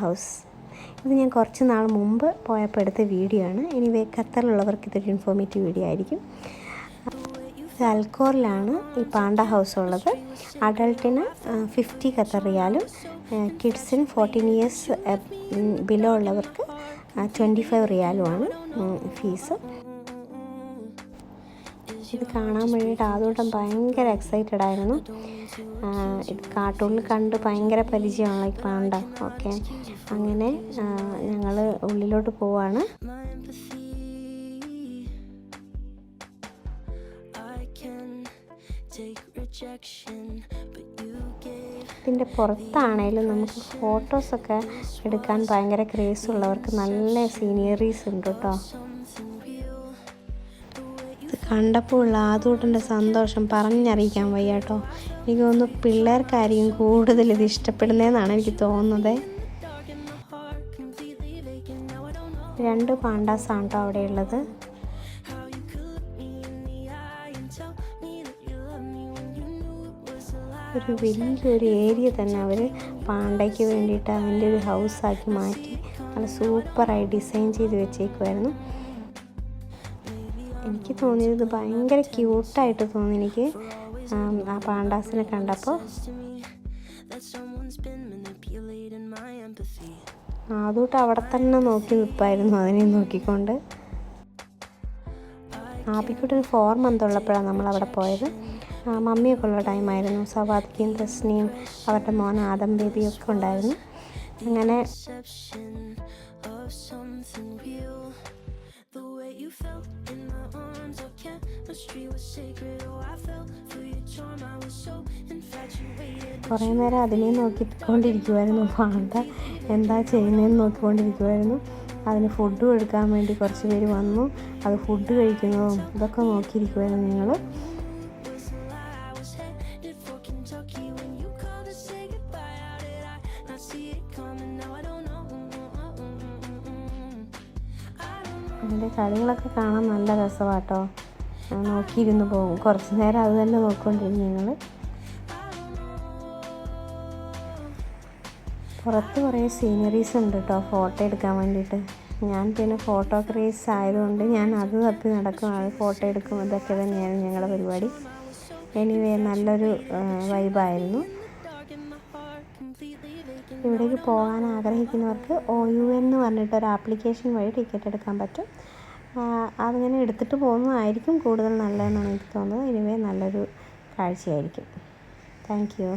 House. ഇത് ഞാൻ കുറച്ച് നാൾ മുമ്പ് പോയപ്പോൾ എടുത്ത വീഡിയോ ആണ്. എനിവേ ഖത്തറിലുള്ളവർക്ക് ഇതൊരു ഇൻഫോർമേറ്റീവ് വീഡിയോ ആയിരിക്കും. അൽക്കോറിലാണ് ഈ പാണ്ട ഹൗസ് ഉള്ളത്. അഡൾട്ടിന് ഫിഫ്റ്റി ഖത്തർ റിയാലും കിഡ്സിന് ഫോർട്ടീൻ ഇയേഴ്സ് ബിലോ ഉള്ളവർക്ക് ട്വന്റി ഫൈവ് റിയാലുമാണ് ഫീസ്. ഇത് കാണാൻ വേണ്ടിയിട്ട് ആദ്യമായിട്ടും ഭയങ്കര എക്സൈറ്റഡ് ആയിരുന്നു. ഇത് കാർട്ടൂണിൽ കണ്ട് ഭയങ്കര പരിചയമാണല്ലോ ഈ പാണ്ട. ഓക്കെ. അങ്ങനെ ഞങ്ങൾ ഉള്ളിലോട്ട് പോവാണ്. ഇതിന്റെ പുറത്താണേലും നമുക്ക് ഫോട്ടോസൊക്കെ എടുക്കാൻ ഭയങ്കര ക്രേസ് ഉള്ളവർക്ക് നല്ല സീനിയറീസ് ഉണ്ട് കേട്ടോ. ഇത് കണ്ടപ്പോൾ ഉള്ള ആദൂട്ടന്റെ സന്തോഷം പറഞ്ഞറിയിക്കാൻ വയ്യ കേട്ടോ എനിക്ക് തോന്നുന്നു പിള്ളേർക്കായിരിക്കും കൂടുതൽ ഇത് ഇഷ്ടപ്പെടുന്നതെന്നാണ് എനിക്ക് തോന്നുന്നത്. രണ്ട് പാണ്ടാസാണ് കേട്ടോ അവിടെയുള്ളത്. ഒരു വലിയൊരു ഏരിയ തന്നെ അവർ പാണ്ടയ്ക്ക് വേണ്ടിയിട്ട് അവന്റെ ഒരു ഹൗസാക്കി മാറ്റി. നല്ല സൂപ്പറായി ഡിസൈൻ ചെയ്ത് വെച്ചേക്കുമായിരുന്നു എനിക്ക് തോന്നിയത് ഭയങ്കര ക്യൂട്ടായിട്ട് തോന്നി എനിക്ക് ആ പാണ്ടാസിനെ കണ്ടപ്പോൾ ആദ്യമായിട്ട് അവിടെ തന്നെ നോക്കി നിൽപ്പായിരുന്നു അതിനെ നോക്കിക്കൊണ്ട്. ആപ്പിക്കുട്ടൊരു ഫോർ മന്ത് ഉള്ളപ്പോഴാണ് നമ്മൾ അവിടെ പോയത്. മമ്മിയൊക്കെ ഉള്ള ടൈമായിരുന്നു സവാദിക്കയും തസ്നിയും അവരുടെ മോൻ ആദം ബേബിയും ഒക്കെ ഉണ്ടായിരുന്നു. അങ്ങനെ കുറേ നേരം അതിനെ നോക്കിക്കൊണ്ടിരിക്കുമായിരുന്നു പാണ്ട എന്താ ചെയ്യുന്നതെന്ന് നോക്കിക്കൊണ്ടിരിക്കുമായിരുന്നു അതിന് ഫുഡ് കൊടുക്കാൻ വേണ്ടി കുറച്ച് പേര് വന്നു. അത് ഫുഡ് കഴിക്കുന്നതും ഇതൊക്കെ നോക്കിയിരിക്കുമായിരുന്നു ഞങ്ങൾ. അതിന്റെ കളികളൊക്കെ കാണാൻ നല്ല രസമാട്ടോ നോക്കിയിരുന്ന്. പോകും കുറച്ച് നേരം അത് തന്നെ നോക്കിക്കൊണ്ടിരുന്നു ഞങ്ങൾ പുറത്ത് കുറേ സീനറീസ് ഉണ്ട് കേട്ടോ ഫോട്ടോ എടുക്കാൻ വേണ്ടിയിട്ട്. ഞാൻ പിന്നെ ഫോട്ടോ ക്രേസ് ആയതുകൊണ്ട് ഞാൻ അത് തപ്പി നടക്കും ഫോട്ടോ എടുക്കും ഇതൊക്കെ തന്നെയാണ് ഞങ്ങളുടെ പരിപാടി. എനിവേ നല്ലൊരു വൈബായിരുന്നു. ഇവിടേക്ക് പോകാൻ ആഗ്രഹിക്കുന്നവർക്ക് ഒ യു എന്ന് പറഞ്ഞിട്ട് ഒരു ആപ്ലിക്കേഷൻ വഴി ടിക്കറ്റ് എടുക്കാൻ പറ്റും. അതിങ്ങനെ എടുത്തിട്ട് പോകുന്നതായിരിക്കും കൂടുതൽ നല്ലതെന്നാണ് എനിക്ക് തോന്നുന്നത്. എനിവേ നല്ലൊരു കാഴ്ചയായിരിക്കും. Thank you.